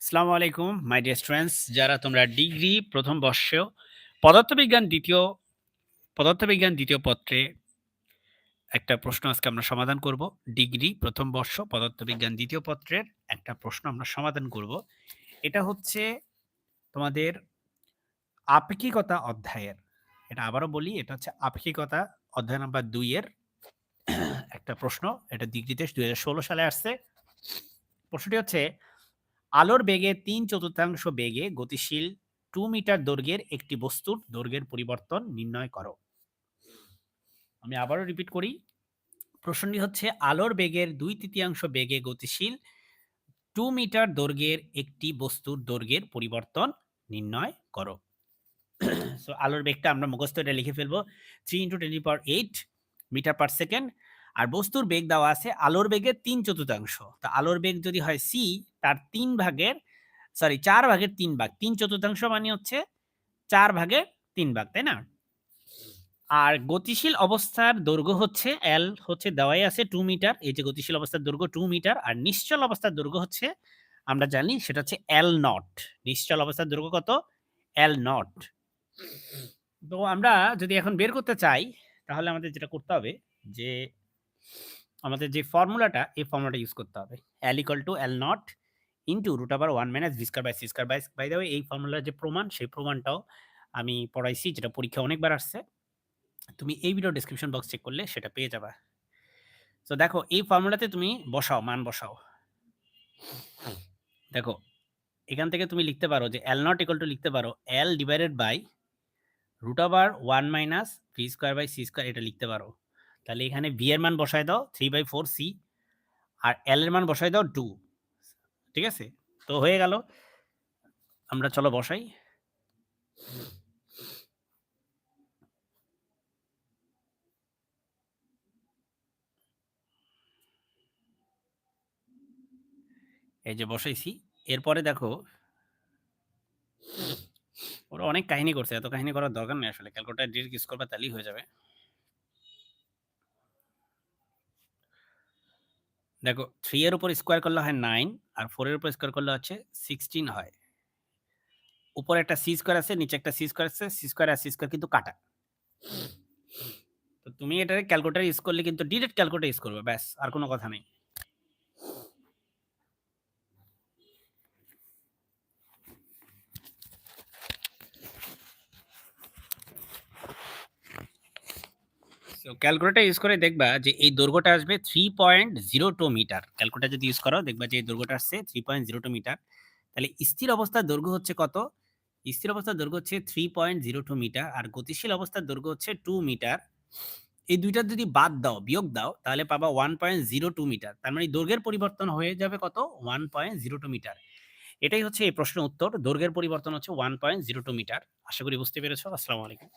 আসসালামু আলাইকুম my dear students যারা তোমরা ডিগ্রি প্রথম বর্ষ, পদার্থবিজ্ঞান দ্বিতীয় পদার্থবিজ্ঞান দ্বিতীয় পত্রে একটা প্রশ্ন আজকে আমরা সমাধান করব। ডিগ্রি প্রথম বর্ষ, পদার্থবিজ্ঞান দ্বিতীয় পত্রের একটা প্রশ্ন আমরা সমাধান করব। এটা হচ্ছে তোমাদের আপেক্ষিকতা অধ্যায়ের। এটা আবারও বলি, এটা হচ্ছে আপেক্ষিকতা অধ্যায় নাম্বার দুইয়ের একটা প্রশ্ন। এটা ডিগ্রিতে দুই হাজার ষোলো সালে আসছে। প্রশ্নটি হচ্ছে, আলোর বেগে তিন চতুর্থাংশ বেগে গতিশীল টু মিটার দৈর্ঘ্যের একটি বস্তুর দৈর্ঘ্যের পরিবর্তন নির্ণয় করো। আমি আবারও রিপিট করি, প্রশ্নটি হচ্ছে, আলোর বেগের দুই তৃতীয়াংশ বেগে গতিশীল টু মিটার দৈর্ঘ্যের একটি বস্তুর দৈর্ঘ্যের পরিবর্তন নির্ণয় করো। সো আলোর বেগটা আমরা মুখস্থ এটা লিখে ফেলব three into twenty power eight metre per second আর বস্তুর বেগ দেওয়া আছে আলোর বেগের তিন চতুর্থাংশ। তা আলোর বেগ যদি হয় সি তার তিন ভাগের সরি চার ভাগের তিন ভাগ। তিন চতুর্থাংশ মানে হচ্ছে চার ভাগের তিন ভাগ, তাই না? আর গতিশীল অবস্থার দৈর্ঘ্য হচ্ছে এল হচ্ছে দেওয়াই আছে টু মিটার এই যে গতিশীল অবস্থার দৈর্ঘ্য টু মিটার আর নিশ্চল অবস্থার দৈর্ঘ্য হচ্ছে, আমরা জানি সেটা হচ্ছে এল নট নিশ্চল অবস্থার দৈর্ঘ্য কত? এল নট তো আমরা যদি এখন বের করতে চাই, তাহলে আমাদের যেটা করতে হবে যে আমাদের যে ফর্মুলাটা এই ফর্মুলাটা ইউজ করতে হবে। L equal to L nought into root over one minus v square by c square by by the এই ফর্মুলার যে প্রমাণ, সেই প্রমাণটাও আমি পড়াইছি, যেটা পরীক্ষা অনেকবার আসছে। তুমি এই ভিডিও ডিসক্রিপশন বক্স চেক করলে সেটা পেয়ে যাবে। তো দেখো, এই ফর্মুলাতে তুমি বসাও, মান বসাও। দেখো, এখান থেকে তুমি লিখতে পারো যে এল নট ইকাল টু লিখতে পারো L divided by root over one minus v square by c square এটা লিখতে পারো। তাহলে এখানে ভি এর মান বসায় দাও থ্রি বাই ফোর সি আর এল এর মান বসায় দাও টু ঠিক আছে? তো হয়ে গেল। আমরা চলো বসাই। এই যে বসাইছি। এরপরে দেখো, ওরা অনেক কাহিনী করছে। এত কাহিনী করার দরকার নেই আসলে। ক্যালকুলেটার ডিরেক্ট ইউজ করবে তাহলেই হয়ে যাবে। দেখো থ্রি এর উপর স্কোয়ার করলে হয় নাইন আর ফোর এর উপর স্কোয়ার করলে হচ্ছে সিক্সটিন হয়। উপরে একটা সি স্কোয়ার আছে, নিচে একটা সি স্কোয়ার আছে সি স্কোয়ার আর সি স্কোয়ার কিন্তু কাটা। তো তুমি এটাকে ক্যালকুলেটার ইউজ করলে কিন্তু ডিরেক্ট ক্যালকুলেটার ইউজ করবে, ব্যাস, আর কোনো কথা নেই। ক্যালকুলেটার ইউজ করে দেখবা যে এই দৈর্ঘ্যটা আসবে three point zero two metre calculator যদি ইউজ করো, দেখবা যে এই দৈর্ঘ্যটা আসছে three point zero two metre তাহলে স্থির অবস্থার দৈর্ঘ্য হচ্ছে কত? স্থির অবস্থার দৈর্ঘ্য হচ্ছে three point zero two metre আর গতিশীল অবস্থার দৈর্ঘ্য হচ্ছে টু মিটার এই দুইটা যদি বাদ দাও, বিয়োগ দাও, তাহলে পাবা one point zero two metre তার মানে দৈর্ঘ্যের পরিবর্তন হয়ে যাবে কত? One point zero two metre এটাই হচ্ছে এই প্রশ্নের উত্তর। দৈর্ঘ্যের পরিবর্তন হচ্ছে one point zero two metre আশা করি বুঝতে পেরেছ। আসসালামু আলাইকুম।